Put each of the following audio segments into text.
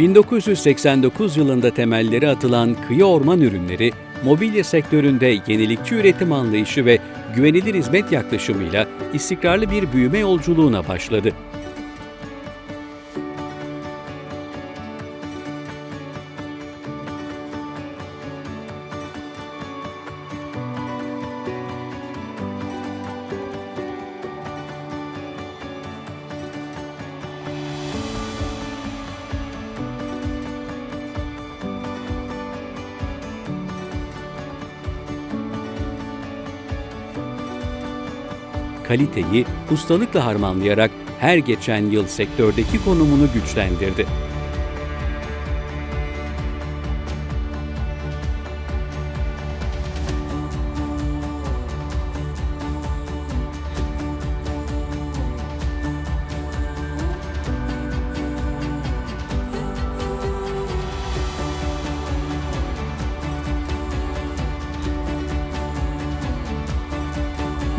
1989 yılında temelleri atılan Kıyı Orman Ürünleri, mobilya sektöründe yenilikçi üretim anlayışı ve güvenilir hizmet yaklaşımıyla istikrarlı bir büyüme yolculuğuna başladı. Kaliteyi ustalıkla harmanlayarak her geçen yıl sektördeki konumunu güçlendirdi.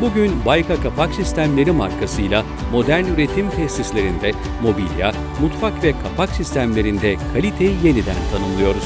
Bugün Bayka Kapak Sistemleri markasıyla modern üretim tesislerinde, mobilya, mutfak ve kapak sistemlerinde kaliteyi yeniden tanımlıyoruz.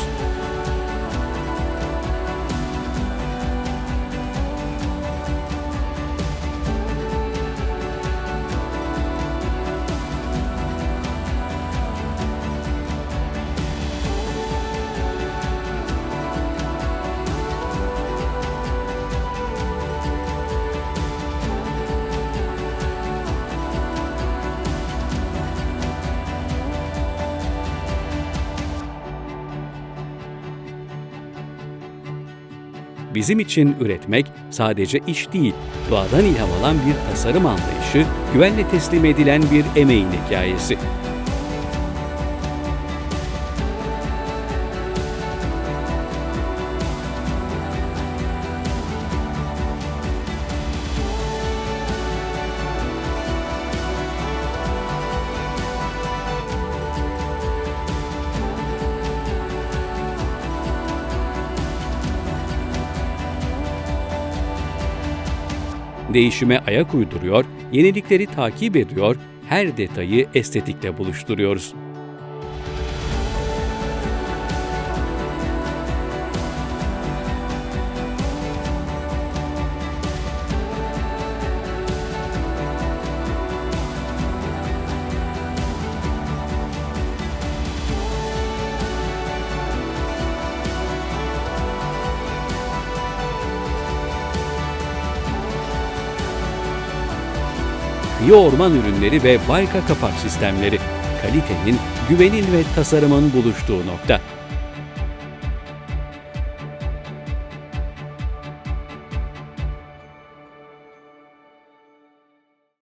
Bizim için üretmek sadece iş değil, doğadan ilham alan bir tasarım anlayışı, güvenle teslim edilen bir emeğin hikayesi. Değişime ayak uyduruyor, yenilikleri takip ediyor, her detayı estetikle buluşturuyoruz. Kıyı Orman Ürünleri ve Bayka Kapak Sistemleri, kalitenin, güvenin ve tasarımın buluştuğu nokta.